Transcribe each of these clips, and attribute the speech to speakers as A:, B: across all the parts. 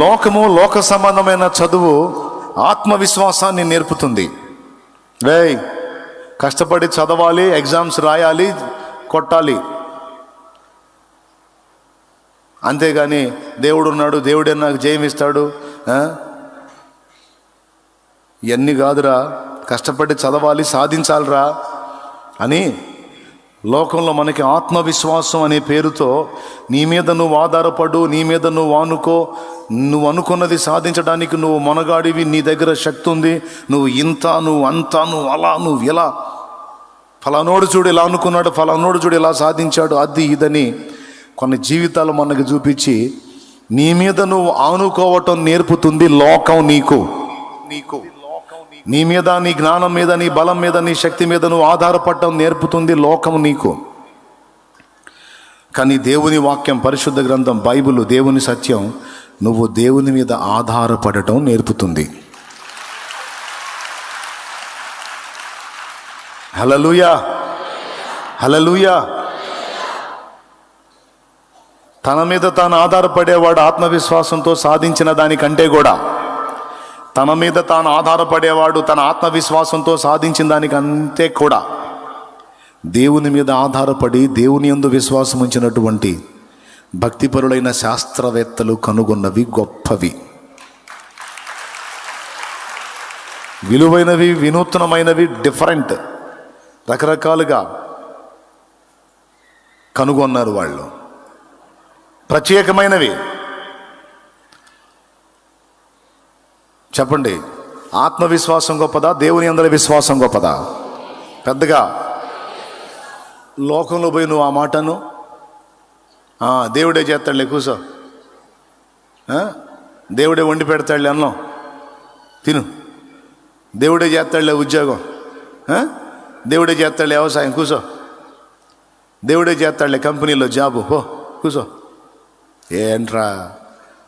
A: లోకము లోక సంబంధమైన చదువు ఆత్మవిశ్వాసాన్ని నేర్పుతుంది. రే కష్టపడి చదవాలి ఎగ్జామ్స్ రాయాలి కొట్టాలి. అంతేగాని దేవుడు ఉన్నాడు దేవుడే నాకు జయం ఇస్తాడు ఇవన్నీ కాదురా కష్టపడి చదవాలి సాధించాలిరా అని లోకంలో మనకి ఆత్మవిశ్వాసం అనే పేరుతో నీ మీద నువ్వు ఆధారపడు నీ మీద నువ్వు ఆనుకో నువ్వు అనుకున్నది సాధించడానికి నువ్వు మొనగాడివి నీ దగ్గర శక్తి ఉంది. నువ్వు ఇంత నువ్వు అంత నువ్వు అలా నువ్వు ఇలా. ఫలానోడు చూడు ఇలా అనుకున్నాడు ఫలానోడు చూడు ఇలా సాధించాడు అది ఇదని కొన్ని జీవితాలు మనకు చూపించి నీ మీద నువ్వు ఆనుకోవటం నేర్పుతుంది లోకం నీకు. నీకు. నీ మీద నీ జ్ఞానం మీద నీ బలం మీద నీ శక్తి మీద నువ్వు ఆధారపడటం నేర్పుతుంది లోకం నీకు. కానీ దేవుని వాక్యం పరిశుద్ధ గ్రంథం బైబిల్ దేవుని సత్యం నువ్వు దేవుని మీద ఆధారపడటం నేర్పుతుంది. హలలుయా హలలుయా తన మీద తాను ఆధారపడేవాడు ఆత్మవిశ్వాసంతో సాధించిన దానికంటే కూడా తన మీద తాను ఆధారపడేవాడు తన ఆత్మవిశ్వాసంతో సాధించిన దానికంటే కూడా. దేవుని మీద ఆధారపడి దేవుని యందు విశ్వాసం ఉంచినటువంటి భక్తిపరులైన శాస్త్రవేత్తలు కనుగొన్నవి గొప్పవి. విలువైనవి వినూత్నమైనవి డిఫరెంట్ రకరకాలుగా కనుగొన్నారు వాళ్ళు. ప్రత్యేకమైనవి. చెప్పండి. ఆత్మవిశ్వాసం గొప్పదా? దేవుని అందరి విశ్వాసం గొప్పదా? పెద్దగా లోకంలో పోయి నువ్వు ఆ మాటను? దేవుడే చేస్తాడులే కూసో. దేవుడే వండి పెడతాడులే అన్నం. తిను. దేవుడే చేస్తాడులే ఉద్యోగం. దేవుడే చేస్తాడులే వ్యవసాయం కూసో. దేవుడే చేస్తాడులే కంపెనీలో జాబు. హో కూసో. ఏంట్రా?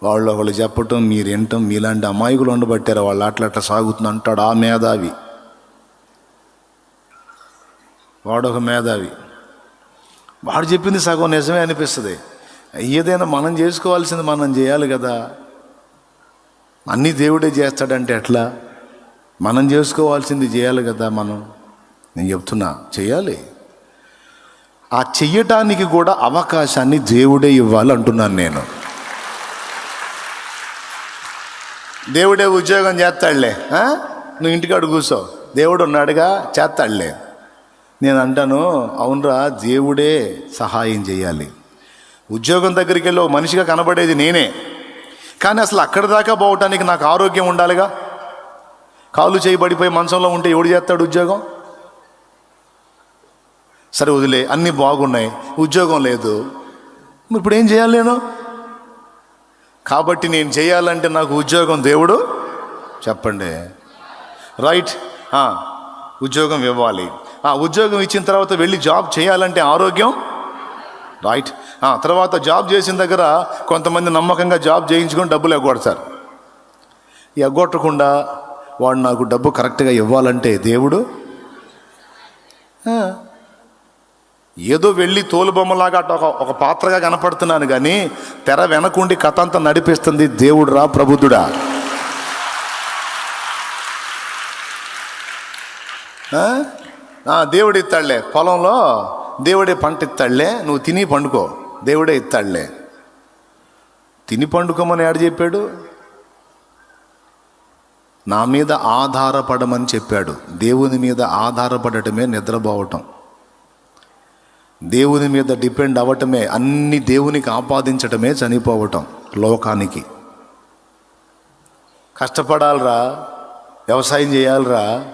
A: వాళ్ళు ఒకళ్ళు చెప్పటం మీరు వినటం మీలాంటి అమాయకులు ఉండబట్టారు. వాళ్ళు అట్లా అట్లా సాగుతుంది అంటాడు ఆ మేధావి. వాడొక మేధావి. వాడు చెప్పింది సగం నిజమే అనిపిస్తుంది. ఏదైనా మనం చేసుకోవాల్సింది మనం చేయాలి కదా. అన్నీ దేవుడే చేస్తాడంటే ఎట్లా? మనం చేసుకోవాల్సింది చేయాలి కదా మనం. నేను చెప్తున్నా చేయాలి. ఆ చెయ్యటానికి కూడా అవకాశాన్ని దేవుడే ఇవ్వాలి అంటున్నాను నేను. దేవుడే ఉద్యోగం చేస్తాడులే నువ్వు ఇంటికాడు కూర్చో దేవుడు ఉన్నాడుగా చేస్తాడులే. నేను అంటాను అవునరా దేవుడే సహాయం చేయాలి. ఉద్యోగం దగ్గరికి వెళ్ళి మనిషిగా కనబడేది నేనే. కానీ అసలు అక్కడి దాకా పోవటానికి నాకు ఆరోగ్యం ఉండాలిగా? కాలు చేయబడిపోయి మంచంలో ఉంటే ఎవడు చేస్తాడు ఉద్యోగం? సరే వదిలే అన్నీ బాగున్నాయి ఉద్యోగం లేదు. ఇప్పుడు ఏం చేయాలి నేను? కాబట్టి నేను చేయాలంటే నాకు ఉద్యోగం దేవుడు చెప్పండి. రైట్ ఉద్యోగం ఇవ్వాలి. ఆ ఉద్యోగం ఇచ్చిన తర్వాత వెళ్ళి జాబ్ చేయాలంటే ఆరోగ్యం? రైట్ తర్వాత జాబ్ చేసిన దగ్గర కొంతమంది నమ్మకంగా జాబ్ చేయించుకొని డబ్బులు ఎగ్గొడతారు. ఎగ్గొట్టకుండా వాడు నాకు డబ్బు కరెక్ట్గా ఇవ్వాలంటే దేవుడు? ఏదో వెళ్ళి తోలుబొమ్మలాగా అటు ఒక ఒక పాత్రగా కనపడుతున్నాను కానీ తెర వెనకుండి కథ అంతా నడిపిస్తుంది దేవుడురా ప్రబుద్ధుడా దేవుడు ఇస్తాడులే. పొలంలో దేవుడే పంట ఇస్తాడులే నువ్వు తిని పండుకో. దేవుడే ఇస్తాడులే. తిని పండుకోమని ఆడు చెప్పాడు? నా మీద ఆధారపడమని చెప్పాడు. దేవుని మీద ఆధారపడటమే నిద్రపోవటం. దేవుని మీద డిపెండ్ అవ్వటమే అన్ని దేవునికి ఆపాదించటమే చనిపోవటం లోకానికి. కష్టపడాలిరా వ్యవసాయం చేయాలిరా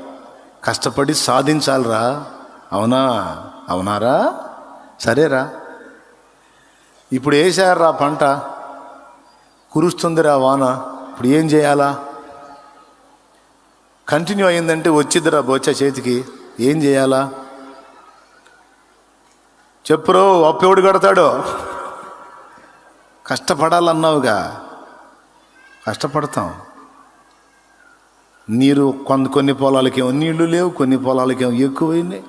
A: కష్టపడి సాధించాలిరా. అవునా? అవునారా? సరేరా. ఇప్పుడు వేసారా పంట? కురుస్తుందిరా వాన. ఇప్పుడు ఏం చేయాలా? కంటిన్యూ అయిందంటే వచ్చిద్దిరా బొచ్చ చేతికి. ఏం చేయాలా? చెప్పురో అప్పెవడు కడతాడు? కష్టపడాలన్నావుగా. కష్టపడతాం. నీరు కొంత కొన్ని పొలాలకేమో నీళ్ళు లేవు కొన్ని పొలాలకేమో ఎక్కువైనాయి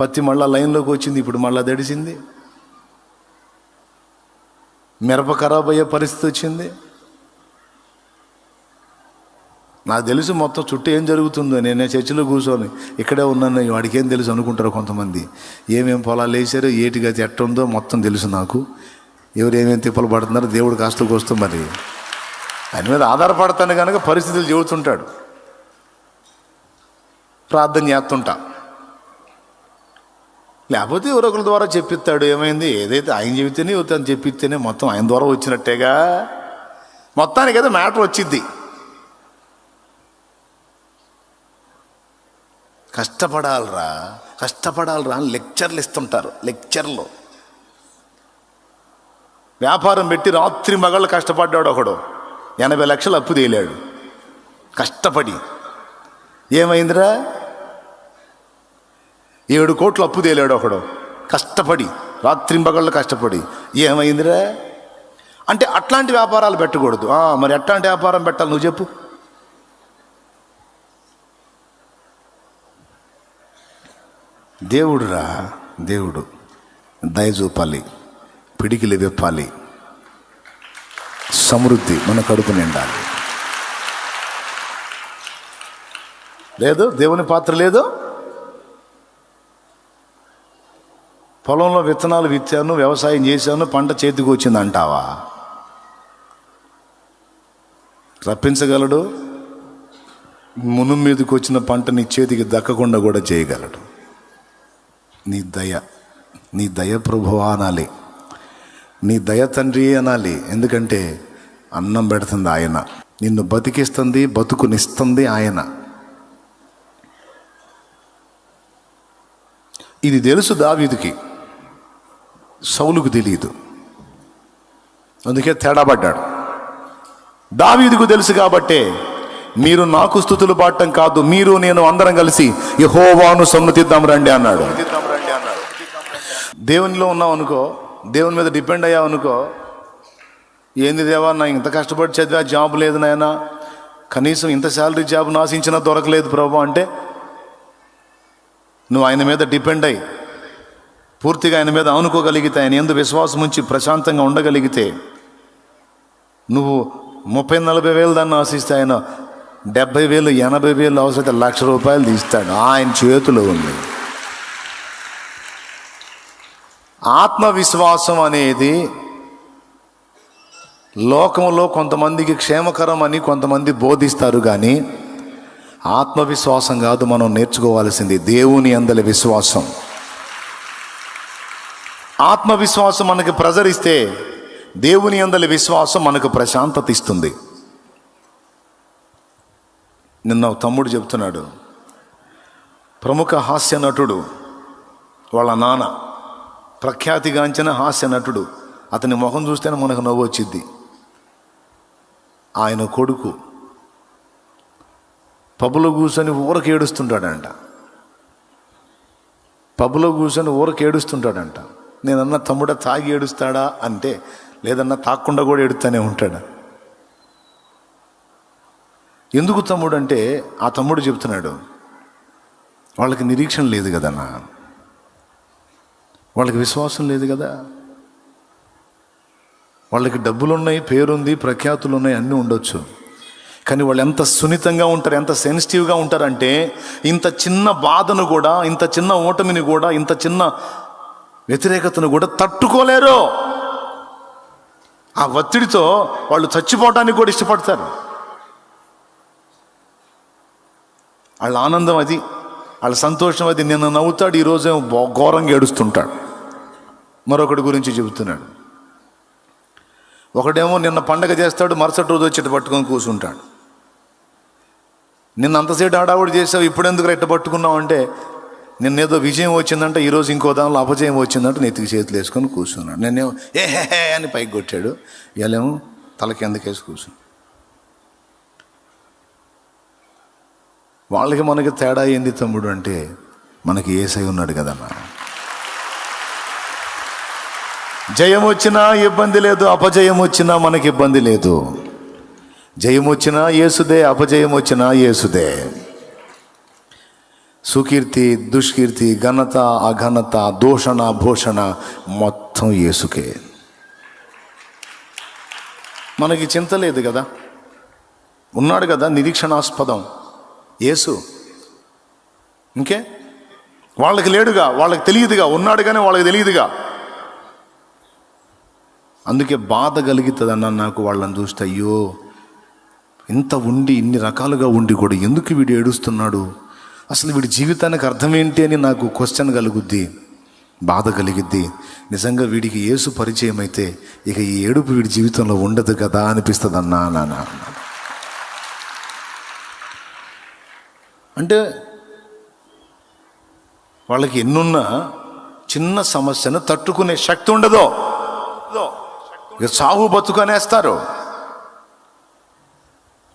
A: పత్తి మళ్ళా లైన్లోకి వచ్చింది ఇప్పుడు మళ్ళా దడిసింది. మిరప ఖరాబ్ అయ్యే పరిస్థితి వచ్చింది. నాకు తెలుసు మొత్తం చుట్టూ ఏం జరుగుతుందో. నేను చర్చిలో కూర్చొని ఇక్కడే ఉన్నాను. వాడికి ఏం తెలుసు అనుకుంటారు కొంతమంది. ఏమేమి పొలాలు వేసారో ఏటి గతి ఎట్ట ఉందో మొత్తం తెలుసు నాకు. ఎవరు ఏమేమి తిప్పలు పడుతున్నారో దేవుడు కాస్తూ వస్తూ మరి. దాని మీద ఆధారపడతాను కనుక పరిస్థితులు చెబుతుంటాడు. ప్రార్థన చేస్తుంటా. లేకపోతే ఎవరొకరి ద్వారా చెప్పిస్తాడు. ఏమైంది? ఏదైతే ఆయన చెబితేనే తను చెప్పిస్తేనే మొత్తం ఆయన ద్వారా వచ్చినట్టేగా. మొత్తానికి ఏదో మ్యాటర్ వచ్చిద్ది. కష్టపడాలరా కష్టపడాలరా అని లెక్చర్లు ఇస్తుంటారు లెక్చర్లు. వ్యాపారం పెట్టి రాత్రి మగళ్ళు కష్టపడ్డాడు ఒకడు. ఎనభై లక్షలు అప్పు తేలాడు. కష్టపడి. ఏమైందిరా? ఏడు కోట్లు అప్పు తేలాడు ఒకడు. కష్టపడి. రాత్రి మగళ్ళు కష్టపడి. ఏమైందిరా? అంటే అట్లాంటి వ్యాపారాలు పెట్టకూడదు. మరి ఎట్లాంటి వ్యాపారం పెట్టాలి నువ్వు చెప్పు. దేవుడురా దేవుడు. దయ చూపాలి. విప్పాలి. సమృద్ధి మన కడుపు నిండాలి. లేదు? దేవుని పాత్ర లేదు? పొలంలో విత్తనాలు విత్తాను వ్యవసాయం చేశాను పంట చేతికి వచ్చింది అంటావా రప్పించగలడు? మును మీదకి వచ్చిన పంట నీ చేతికి దక్కకుండా కూడా చేయగలడు. నీ దయ నీ దయ ప్రభువా అనాలి. నీ దయ తండ్రి అనాలి. ఎందుకంటే అన్నం పెడుతుంది ఆయన. నిన్ను బతికిస్తుంది బతుకునిస్తుంది ఆయన. ఇది తెలుసు దావీదుకి. సౌలుకు తెలియదు అందుకే తేడా పడ్డాడు. దావీదుకు తెలుసు కాబట్టే మీరు నాకు స్థుతులు పాడటం కాదు మీరు నేను అందరం కలిసి యహోవాను సమ్మతిద్దాం రండి అన్నాడు. దేవునిలో ఉన్నావు అనుకో దేవుని మీద డిపెండ్ అయ్యావు అనుకో ఏంది దేవా నా ఇంత కష్టపడి చదివా జాబ్ లేదు నాయనా. కనీసం ఇంత శాలరీ జాబ్ నాశించినా దొరకలేదు ప్రభు అంటే నువ్వు ఆయన మీద డిపెండ్ అయ్యి పూర్తిగా ఆయన మీద ఆనుకోగలిగితే ఆయన ఎందు విశ్వాసం ఉంచి ప్రశాంతంగా ఉండగలిగితే నువ్వు ముప్పై నలభై వేలు దాన్ని ఆశిస్తే ఆయన డెబ్బై వేలు ఎనభై వేలు అవసరమైతే లక్ష రూపాయలు తీస్తాడు. ఆయన చేతిలో ఉంది. ఆత్మవిశ్వాసం అనేది లోకంలో కొంతమందికి క్షేమకరం అని కొంతమంది బోధిస్తారు కానీ ఆత్మవిశ్వాసం కాదు మనం నేర్చుకోవాల్సింది దేవుని అందలి విశ్వాసం. ఆత్మవిశ్వాసం మనకి ప్రజరిస్తే దేవుని అందలి విశ్వాసం మనకు ప్రశాంతత ఇస్తుంది. నిన్న తమ్ముడు చెప్తున్నాడు ప్రముఖ హాస్య నటుడు వాళ్ళ నాన్న ప్రఖ్యాతిగాంచిన హాస్య నటుడు. అతని ముఖం చూస్తేనే మనకు నవ్వు వచ్చింది ఆయన కొడుకు పబ్బులో కూర్చొని ఊరకు ఏడుస్తుంటాడంట. పబ్బులో కూర్చొని ఊరకు ఏడుస్తుంటాడంట. నేనన్నా తమ్ముడ తాగి ఏడుస్తాడా అంటే లేదన్నా తాకుండా కూడా ఏడుస్తూనే ఉంటాడు. ఎందుకు తమ్ముడు అంటే ఆ తమ్ముడు చెప్తున్నాడు వాళ్ళకి నిరీక్షణ లేదు కదన్నా. వాళ్ళకి విశ్వాసం లేదు కదా. వాళ్ళకి డబ్బులు ఉన్నాయి పేరుంది ప్రఖ్యాతులు ఉన్నాయి అన్నీ ఉండొచ్చు. కానీ వాళ్ళు ఎంత సున్నితంగా ఉంటారు ఎంత సెన్సిటివ్గా ఉంటారంటే ఇంత చిన్న బాధను కూడా ఇంత చిన్న ఓటమిని కూడా ఇంత చిన్న వ్యతిరేకతను కూడా తట్టుకోలేరు. ఆ ఒత్తిడితో వాళ్ళు చచ్చిపోవటానికి కూడా ఇష్టపడతారు. వాళ్ళ ఆనందం అది. వాళ్ళ సంతోషం అది నిన్న నవ్వుతాడు ఈరోజు ఘోరంగా ఏడుస్తుంటాడు. మరొకటి గురించి చెబుతున్నాడు. ఒకడేమో నిన్న పండగ చేస్తాడు మరుసటి రోజు వచ్చి పట్టుకొని కూర్చుంటాడు నిన్న అంతసేపు ఆడావుడు చేసావు ఇప్పుడు ఎందుకు రెట్ట పట్టుకున్నావు అంటే నిన్నేదో విజయం వచ్చిందంటే ఈరోజు ఇంకో దానిలో అపజయం వచ్చిందంటే నెత్తికి చేతులు వేసుకొని కూర్చున్నాడు నిన్నేమో ఏ హే అని పైకి కొట్టాడు. ఇవాళేమో తలకి ఎందుకేసి కూర్చున్నాడు వాళ్ళకి మనకి తేడా ఏంది తమ్ముడు అంటే మనకి ఏసై ఉన్నాడు కదన్నా. జయం వచ్చినా ఇబ్బంది లేదు అపజయం వచ్చినా మనకి ఇబ్బంది లేదు. జయం వచ్చినా యేసుదే అపజయం వచ్చినా యేసుదే. సుకీర్తి దుష్కీర్తి ఘనత అఘనత దూషణ భూషణ మొత్తం యేసుకే. మనకి చింత లేదు కదా? ఉన్నాడు కదా నిరీక్షణాస్పదం. యేసు. ఇంకే? వాళ్ళకి లేడుగా వాళ్ళకి తెలియదుగా ఉన్నాడు కానీ వాళ్ళకి తెలియదుగా. అందుకే బాధ కలుగుతుందన్న నాకు వాళ్ళని చూస్తే అయ్యో ఇంత ఉండి ఇన్ని రకాలుగా ఉండి కూడా ఎందుకు వీడు ఏడుస్తున్నాడు? అసలు వీడి జీవితానికి అర్థం ఏంటి అని నాకు క్వశ్చన్ కలుగుద్ది బాధ కలిగిద్ది. నిజంగా వీడికి యేసు పరిచయం అయితే ఇక ఈ ఏడుపు వీడి జీవితంలో ఉండదు కదా అనిపిస్తుంది అన్నా నాన్న అంటే వాళ్ళకి ఎన్నున్నా చిన్న సమస్యను తట్టుకునే శక్తి ఉండదు. ఇక సాగు బతుకనేస్తారు.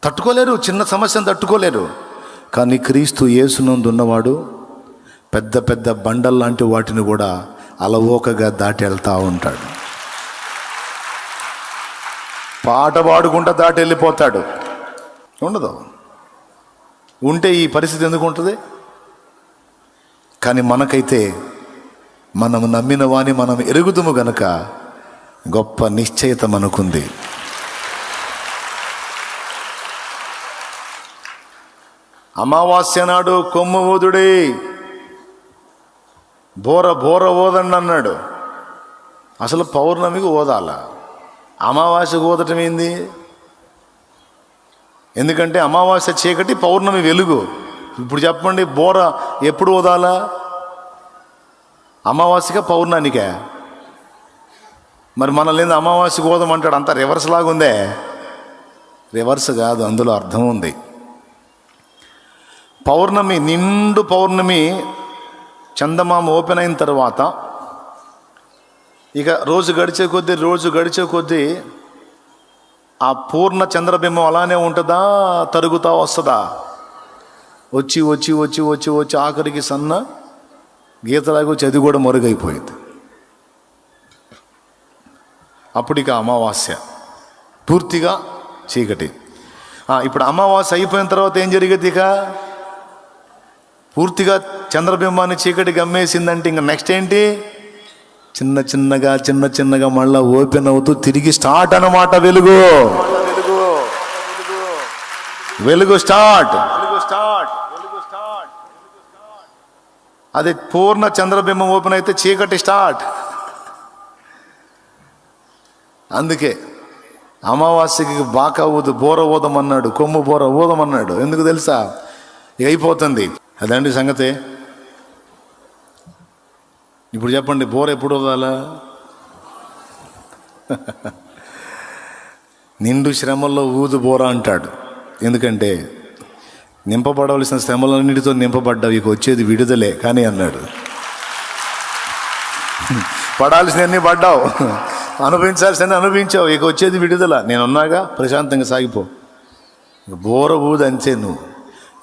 A: తట్టుకోలేరు చిన్న సమస్యను తట్టుకోలేరు. కానీ క్రీస్తు యేసునందు ఉన్నవాడు పెద్ద పెద్ద బండల్ లాంటి వాటిని కూడా అలవోకగా దాటి వెళ్తూ ఉంటాడు. పాట పాడుకుంటా దాటి వెళ్ళిపోతాడు. ఉండదు. ఉంటే ఈ పరిస్థితి ఎందుకు ఉంటుంది? కానీ మనకైతే మనం నమ్మిన వాణి మనం ఎరుగుదుము గనక గొప్ప నిశ్చయత మనకుంది. అమావాస్య నాడు కొమ్ము ఊదుడే. బోర బోర ఓదండి అన్నాడు. అసలు పౌర్ణమికి ఓదాల అమావాస్యకు ఓదటం ఏంది? ఎందుకంటే అమావాస్య చీకటి పౌర్ణమి వెలుగు. ఇప్పుడు చెప్పండి బోర ఎప్పుడు ఓదాలా అమావాస్యగా పౌర్ణానికే? మరి మనల్ని అమావాస్యకు ఓదమంటాడు అంత రివర్స్ లాగుందే రివర్స్ కాదు అందులో అర్థం ఉంది. పౌర్ణమి నిండు పౌర్ణమి చందమామ ఓపెన్ అయిన తర్వాత ఇక రోజు గడిచే కొద్దీ రోజు గడిచే కొద్దీ ఆ పూర్ణ చంద్రబింబం అలానే ఉంటుందా? తరుగుతా వస్తుందా? వచ్చి వచ్చి వచ్చి వచ్చి వచ్చి ఆఖరికి సన్న గీతలాగా వచ్చి అది కూడా మరుగైపోయింది. అప్పటికి అమావాస్య పూర్తిగా చీకటి. ఇప్పుడు అమావాస్య అయిపోయిన తర్వాత ఏం జరిగేది ఇక? పూర్తిగా చంద్రబింబాన్ని చీకటి గమ్మేసిందంటే ఇంకా నెక్స్ట్ ఏంటి? చిన్న చిన్నగా చిన్న చిన్నగా మళ్ళా ఓపెన్ అవుతూ తిరిగి స్టార్ట్ అన్నమాట వెలుగు. వెలుగు స్టార్ట్. అది పూర్ణ చంద్రబింబం ఓపెన్ అయితే చీకటి స్టార్ట్. అందుకే అమావాస్యకి బాకా ఊదు బోర ఊదమన్నాడు కొమ్ము బోర ఊదమన్నాడు. ఎందుకు తెలుసా? ఇక అయిపోతుంది. అదండి సంగతి. ఇప్పుడు చెప్పండి బోర్ ఎప్పుడు వదాలా నిండు శ్రమల్లో ఊదు బోర అంటాడు. ఎందుకంటే నింపబడవలసిన శ్రమలన్నిటితో నింపబడ్డావు ఇక వచ్చేది విడుదలే కానీ అన్నాడు. పడాల్సినవన్నీ పడ్డావు. అనుభవించాల్సిన అనుభవించావు ఇక వచ్చేది విడుదల. నేనున్నాగా ప్రశాంతంగా సాగిపో. బోర ఊదు అంతే నువ్వు.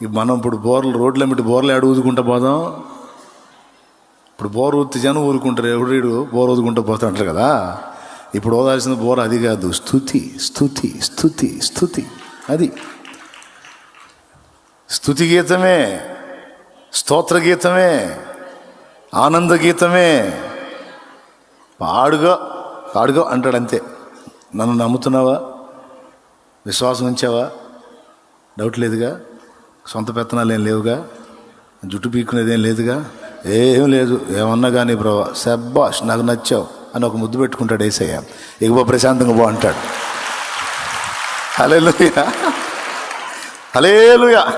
A: ఇప్పుడు మనం ఇప్పుడు బోర్లు రోడ్ల మిట్టి బోర్లు ఆడు ఊదుకుంటా పోదాం. ఇప్పుడు బోర్ ఊతి జనం ఊరుకుంటారు. ఎవడు బోర్ ఊదుకుంటూ పోతుంటారు కదా. ఇప్పుడు ఓదాల్సిన బోర్ అది కాదు. స్థుతి స్థుతి స్థుతి స్థుతి. అది. స్థుతి గీతమే స్తోత్ర గీతమే ఆనంద గీతమే. పాడుగో పాడుగో అంటాడు అంతే. నన్ను నమ్ముతున్నావా? విశ్వాసం ఉంచావా? డౌట్ లేదుగా? సొంత పెత్తనాలు ఏం లేవుగా? జుట్టు పీక్కునేది ఏం లేదుగా? ఏం లేదు ఏమన్నా కానీ బ్రో శబ్బాష్ నాకు నచ్చావు అని ఒక ముద్దు పెట్టుకుంటాడు ఏసయ్య. ఇక ప్రశాంతంగా బా అంటాడు. హలేలుయా హలేలుయా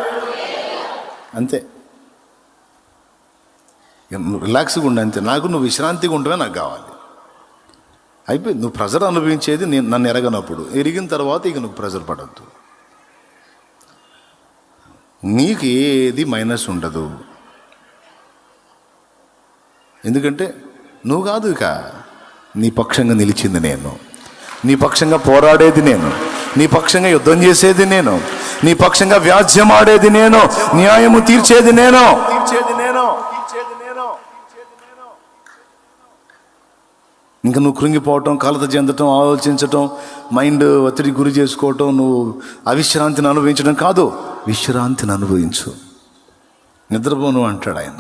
A: అంతే. ఇక నువ్వు రిలాక్స్గా ఉండి అంతే. నాకు నువ్వు విశ్రాంతిగా ఉండవే నాకు కావాలి. అయిపోయింది. నువ్వు ప్రెజర్ అనుభవించేది నేను నన్ను ఎరగనప్పుడు. ఎరిగిన తర్వాత ఇక నువ్వు ప్రెజర్ పడద్దు. నీకు ఏది మైనస్ ఉండదు. ఎందుకంటే నువ్వు కాదు ఇక. నీ పక్షంగా నిలిచింది నేను. నీ పక్షంగా పోరాడేది నేను. నీ పక్షంగా యుద్ధం చేసేది నేను. నీ పక్షంగా వ్యాజ్యం ఆడేది నేను. న్యాయము తీర్చేది నేను తీర్చేది నేను తీర్చేది నేను. ఇంకా నువ్వు కృంగిపోవటం కలత చెందటం ఆలోచించటం మైండ్ ఒత్తిడి గురి చేసుకోవటం నువ్వు అవిశ్రాంతిని అనుభవించడం కాదు. విశ్రాంతిని అనుభవించు. నిద్రపోను అంటాడు ఆయన.